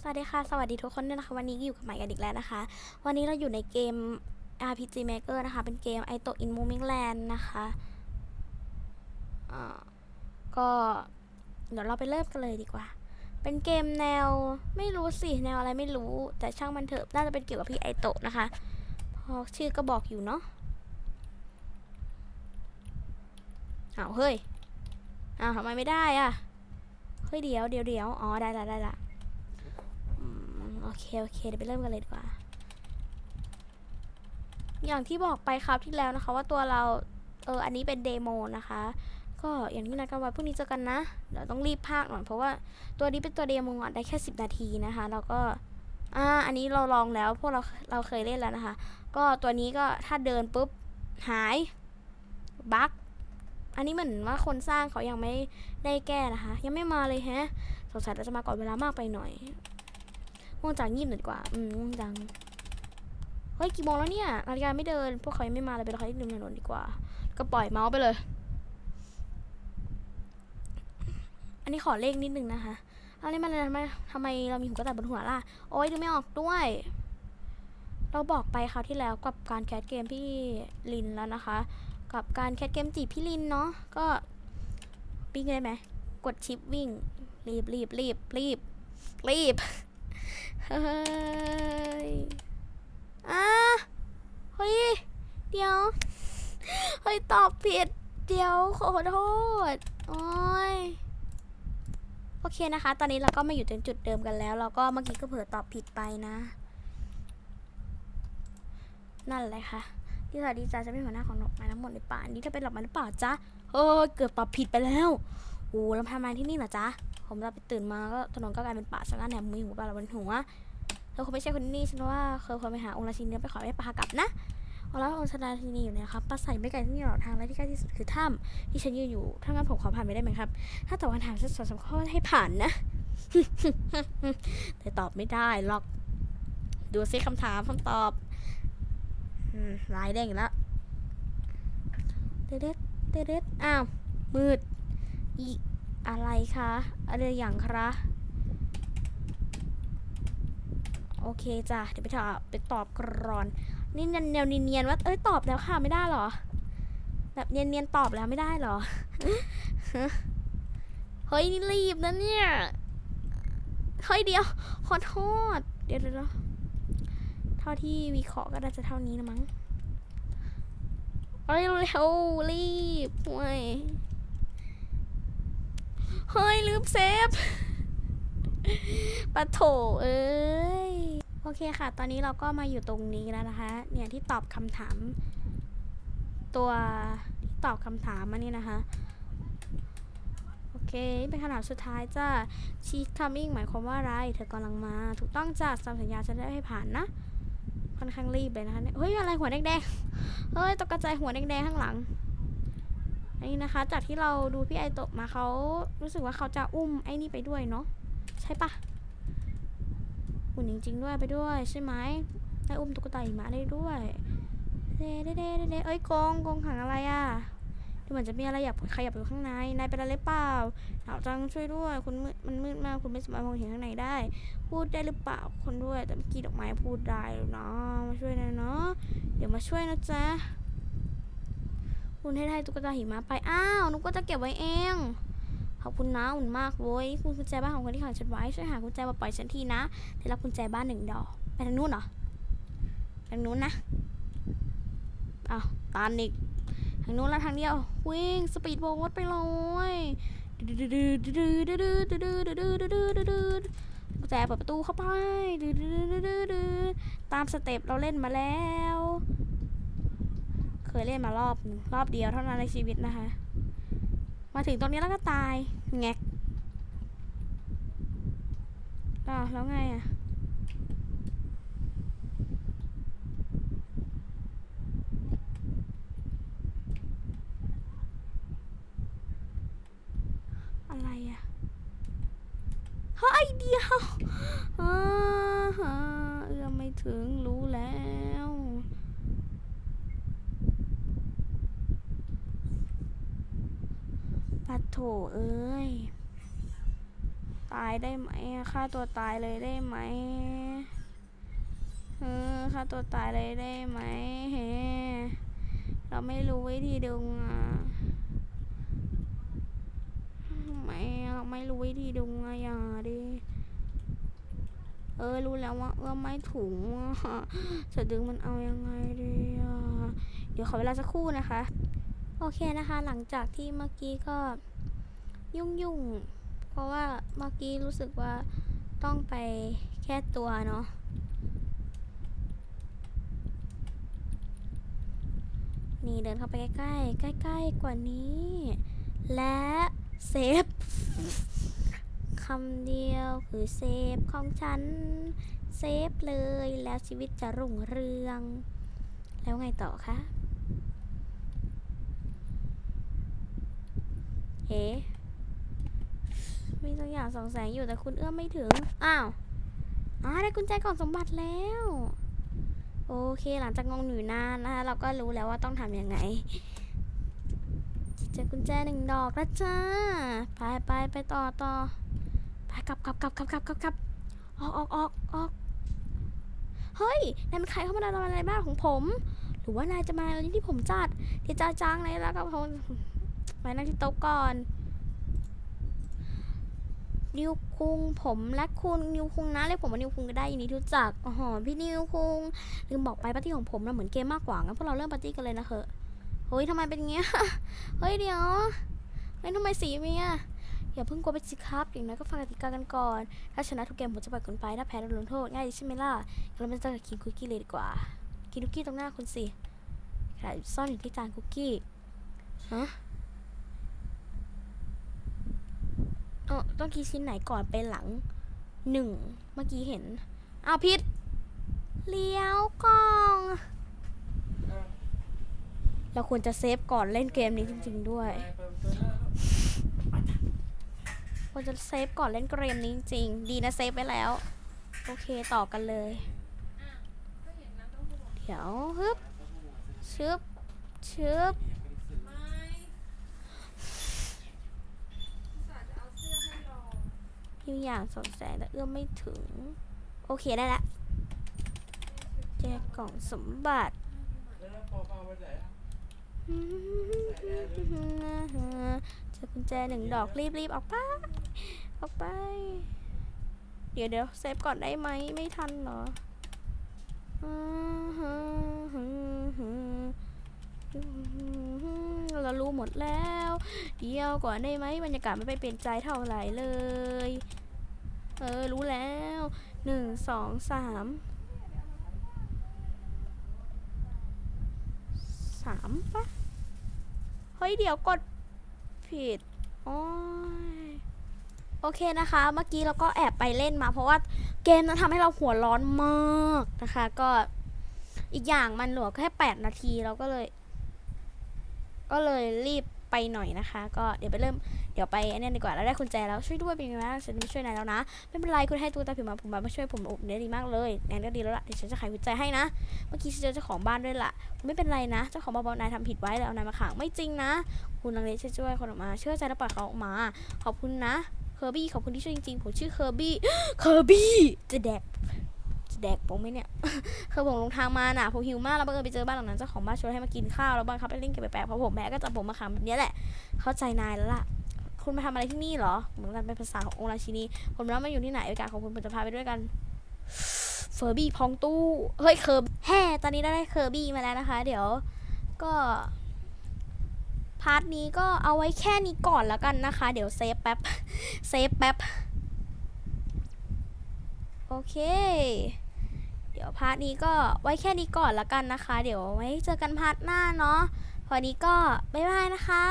สวัสดีค่ะ สวัสดีทุกคนด้วยนะคะ วันนี้อยู่กับใหม่กันอีกแล้วนะคะ วันนี้เราอยู่ในเกม RPG Maker นะคะ เป็นเกม i t o in Moving Land นะคะก็เดี๋ยวเราไปเริ่มกันเลยดีกว่า เป็นเกมแนวไม่รู้สิแนวอะไรไม่รู้ แต่ช่างมันเถอะ น่าจะเป็นเกี่ยวกับพี่ไอโตะนะคะพราะชื่อก็บอกอยู่เนาะอ้าวเฮ้ยอ้าวทำไมไม่ได้อะเฮ้ยเดี๋ยวเดี๋ยวเดี๋ยวอ๋อได้ละได้ละ โอเค โอเคเดี๋ยวไปเริ่มกันเลยดีกว่า อย่างที่บอกไปครับที่แล้วนะคะ ว่าตัวเรา เออ อันนี้เป็นเดโมนะคะ ก็อย่างที่นัดกันไว้พรุ่งนี้เจอกันนะ เดี๋ยวต้องรีบพากหน่อยเพราะว่าตัวนี้เป็นตัวเดโมอะได้แค่ 10 นาทีนะคะ แล้วก็ อ่า อันนี้เราลองแล้ว พวกเรา เราเคยเล่นแล้วนะคะ ก็ตัวนี้ก็ถ้าเดินปุ๊บหาย บั๊กอันนี้เหมือนว่าคนสร้างเขายังไม่ได้แก้นะคะ ยังไม่มาเลยแฮะ สงสัยเราจะมาก่อนเวลามากไปหน่อย ง่วงจังงีบหน่อยดีกว่า อืมง่วงจัง เฮ้ย กี่โมงแล้วเนี่ยนาฬิกาไม่เดิน พวกเขายังไม่มาเลยไปรอเขาที่ริมถนนดีกว่า ก็ปล่อยเมาส์ไปเลย อันนี้ขอเลขนิดนึงนะคะอันนี้มันทำไมทำไมเรามีหูกระต่ายบนหัวล่ะ โอ๊ยดูไม่ออกด้วย เราบอกไปคราวที่แล้วกับการแคสเกมพี่ลินแล้วนะคะ กับการแคสเกมจีพี่ลินเนาะ ก็ปิ้งได้ไหม กดชิปวิ่ง รีบรีบรีบรีบรีบ เฮ้ยอะเฮ้ย เดี๋ยว เฮ้ย ตอบผิด เดี๋ยวขอโทษ โอ้ย โอเคนะคะ ตอนนี้เราก็มาอยู่ตรงจุดเดิมกันแล้ว เราก็เมื่อกี้ก็เผลอตอบผิดไปนะ นั่นแหละค่ะที่สวัสดีจ้าจะเป็นหัวหน้าของดอกไม้ทั้งหมดในป่านี้จะเป็นดอกไม้หรือเปล่าจ๊ะเออเกือบตอบผิดไปแล้วโอ้ล้วทำไมที่นี่เหรอจ๊ะ ผมจะไปตื่นมาก็ถนนก็กลายเป็นป่าซะงั้นแถมมีหูปลาบนหัวเธอคงไม่ใช่คนนี้ฉันว่าเคยควรไปหาองค์ราชินีแล้วไปขอให้ปลากลับนะเอาแล้วองค์ราชินีอยู่ไหนครับป้าใส่ไม่ไกลที่นี่หรอกทางและที่ใกล้ที่สุดคือถ้ำที่ฉันยืนอยู่ถ้างั้นผมขอผ่านไปได้ไหมครับ ถ้าตอบคำถามสักสองสามข้อให้ผ่านนะแต่ตอบไม่ได้หรอก ดูซิคำถามคำตอบอืมลายแดงแล้วเด็ดเด็ดเด็ดอ้าวมืดอี อะไรคะอะไรอย่างคะโอเคจ้ะเดี๋ยวไปตอบไปตอบกรอน นี่แนวเนียนว่าเอ้ยตอบแล้วค่ะไม่ได้หรอ แบบเนียนๆตอบแล้วไม่ได้หรอเฮ้ยนี่รีบนะเนี่ยเฮ้ยเดียวขอโทษเดี๋ยวเดี๋ยวเท่าที่วิเคราะห์ก็น่าจะเท่านี้นะมั้งเฮ้ยเร็วรีบเว้ย เฮ้ยลืมเซฟปะโถเอ้ย โอเคค่ะ ตอนนี้เราก็มาอยู่ตรงนี้แล้วนะคะ เนี่ยที่ตอบคำถาม ตัวที่ตอบคำถามมานี่นะคะโอเค เป็นคำถามสุดท้ายจ้า she coming หมายความว่าอะไร เธอกำลังมา ถูกต้องจ้าตามสัญญาจะได้ให้ผ่านนะ ค่อนข้างรีบเลยนะคะเนี่ยเฮ้ย อะไรหัวแดงๆ เฮ้ย ตกกระจายหัวแดงๆข้างหลัง อันนี้นะคะ จากที่เราดูพี่ไอโตะมาเขารู้สึกว่าเขาจะอุ้มไอ้นี่ไปด้วยเนาะใช่ปะหุ่นจริง ๆ ด้วยไปด้วยใช่ไหมได้อุ้มตุ๊กตาหิมะได้ด้วยเด้เด้เด้เด้เอ้ยกองกองขังอะไรอะดูเหมือนจะมีอะไรอยากขยับอยู่ข้างในนายเป็นอะไรเปล่าหนาวจังช่วยด้วยคุณมืดมันมืดมากคุณไม่สามารถมองเห็นข้างในได้ พูดได้หรือเปล่าคนด้วยแต่เมื่อกี้ดอกไม้พูดได้แล้วนะมาช่วยหน่อยเนาะเดี๋ยวมาช่วยนะจ๊ะ คุณให้ได้ตุ๊กตาหิมะไป อ้าวนุกก็จะเก็บไว้เอง ขอบคุณนะอุ่นมากเว้ยคุณกุญแจบ้านของคนที่ขังฉันไว้ช่วยหากุญแจมาปล่อยฉันทีนะได้รับกุญแจบ้านหนึ่งดอก ไปทางนู้นเหรอ ทางนู้นนะอ้าวตานอีกทางนู้นแล้วทางเดียว วิ่งสปีดโบ๊ทไปเลยกุญแจเปิดประตูเข้าไปตามสเต็ปเราเล่นมาแล้ว เคยเล่นมารอบหนึ่งรอบเดียวเท่านั้นในชีวิตนะคะ มาถึงตรงนี้แล้วก็ตายแงกอ้าวแล้วไงอะอะไรอะเฮ้ยเดียวอ่าเอื้อมไม่ถึงรู้แล้ว ปัดโถเอ้ย ตายได้ไหมฆ่าตัวตายเลยได้ไหมเออฆ่าตัวตายเลยได้ไหมเฮ้เราไม่รู้วิธีดึงอะทำไมเราไม่รู้วิธีดึงอะอย่าดิเออรู้แล้วว่าเอื้อมไม่ถุงอะจะดึงมันเอายังไงดีอะเดี๋ยวขอเวลาสักครู่นะคะ โอเคนะคะ หลังจากที่เมื่อกี้ก็ยุ่งยุ่งๆเพราะว่าเมื่อกี้รู้สึกว่าต้องไปแค่ตัวเนาะนี่เดินเข้าไปใกล้ๆใกล้ๆกว่านี้ และเซฟคำเดียวคือเซฟของฉัน เซฟเลยแล้วชีวิตจะรุ่งเรือง แล้วไงต่อคะ เอ๊มีตัวอย่างสองแสงอยู่แต่คุณเอื้อมไม่ถึง อ้าวอ๋อได้กุญแจกล่องสมบัติแล้ว โอเคหลังจากงงอยู่นานนะคะเราก็รู้แล้วว่าต้องทำยังไง เจอกุญแจหนึ่งดอกแล้วจ้า ไปไปไปต่อต่อไปกลับกลับกลับกลับกลับกลับกลับออกออกออกออกเฮ้ยนายเป็นใครเข้ามาทำอะไรบ้านของผม หรือว่านายจะมาอะไรที่ผมจัดที่จ้าจ้างเลยแล้วก็ผม ไปนั่งที่โต๊ะก่อนนิวคุงผมและคุณนิวคุงนะเรียกผมว่านิวคุงก็ได้ยินดีที่รู้จักอ๋อพี่นิวคุงลืมบอกไปปาร์ตี้ของผมนะเหมือนเกมมากกว่างั้นพวกเราเริ่มปาร์ตี้กันเลยนะเถอะเฮ้ยทำไมเป็นเงี้ยเฮ้ยเดี๋ยวเฮ้ยทำไมสีเมีอะอย่าเพิ่งกลัวไปสิครับอย่างน้อยก็ฟังกติกากันก่อน ถ้าชนะทุกเกมผมจะปล่อยคุณไปถ้าแพ้โดนลงโทษง่ายใช่ไหมล่ะงั้นเราไปจอกับกินคุกกี้เลยดีกว่า กินคุกกี้ตรงหน้าคุณสิขณะซ่อนอยู่ที่จานคุกกี้ฮะ เออต้องกินชิ้นไหนก่อนไปหลังหนึ่งเมื่อกี้เห็นอ้าวพิษเลี้ยวกล่อง เราควรจะเซฟก่อนเล่นเกมนี้จริง ๆ ด้วยควรจะเซฟก่อนเล่นเกมนี้จริงๆดีนะเซฟไปแล้ว โอเคต่อกันเลย เดี๋ยวฮึบชึบชึบ พิวอย่างสดแสงแต่เอื้อมไม่ถึง โอเคได้ละแจกกล่องสมบัติเจอกุญแจหนึ่งดอกรีบรีบๆออกไปออกไป เดี๋ยวเดี๋ยวเซฟก่อนได้ไหมไม่ทันเหรออือฮึฮึฮึเรารู้หมดแล้ว เดี๋ยวก่อนได้ไหมบรรยากาศไม่ไปเปลี่ยนใจเท่าไหร่เลย เออ รู้แล้วหนึ่งสองสามสามปะเฮ้ย เดี๋ยวกดผิดโอ้ยโอเคนะคะ เมื่อกี้เราก็แอบไปเล่นมา เพราะว่าเกมนั้นทำให้เราหัวร้อนมากนะคะ ก็อีกอย่างมันเหลือแค่ 8 นาทีเราก็เลย ก็เลยรีบ ไปหน่อยนะคะ ก็เดี๋ยวไปเริ่มเดี๋ยวไปอันนี้ดีกว่าแล้วได้กุญแจแล้วช่วยด้วยเป็นยังไงบ้างฉันไม่ช่วยนายแล้วนะไม่เป็นไรคุณให้ตัวตาผิวมาผมมามาช่วยผมอุดได้ดีมากเลยงั้นก็ดีแล้วล่ะเดี๋ยวฉันจะไขกุญแจให้นะ เมื่อกี้ฉันเจอเจ้าของบ้านด้วยล่ะไม่เป็นไรนะเจ้าของบ้านนายทำผิดไว้แล้วเอานายมาขังไม่จริงนะ คุณลังเลช่วยช่วยคนออกมาเชื่อใจแล้วปล่อยเขาออกมา ขอบคุณนะเคอร์บี้ขอบคุณที่ช่วยจริงๆผมชื่อเคอร์บี้เคอร์บี้จะแดก แดกผมไหมเนี่ยคือผมลงทางมาน่ะผมหิวมากแล้วบังเอิญไปเจอบ้านหลังนั้นเจ้าของบ้านชวนให้มากินข้าวแล้วบังคับให้เล่นเกมแปลกๆเพราะผมแพ้ก็จับผมมาขังแบบเนี้ยแหละ เข้าใจนายแล้วล่ะคุณมาทำอะไรที่นี่เหรอ เหมือนกันเป็นภาษาขององค์ราชินี ผมรู้วมาอยู่ที่ไหนโอกาสของคุณผมจะพาไปด้วยกัน เฟอร์บี้พองตู้ เฮ้ย เคอร์บแฮ่ตอนนี้ได้ได้เคอร์บี้มาแล้วนะคะ เดี๋ยวก็ พาร์ทนี้ก็เอาไว้แค่นี้ก่อนแล้วกันนะคะ เดี๋ยวเซฟแป๊บ เซฟแป๊บ โอเค ดี๋ยวพาร์ทนี้ก็ไว้แค่นี้ก่อนละกันนะคะ เดี๋ยวไว้เจอกันพาร์ทหน้าเนาะพอนี้ก็บ๊ายบายนะคะ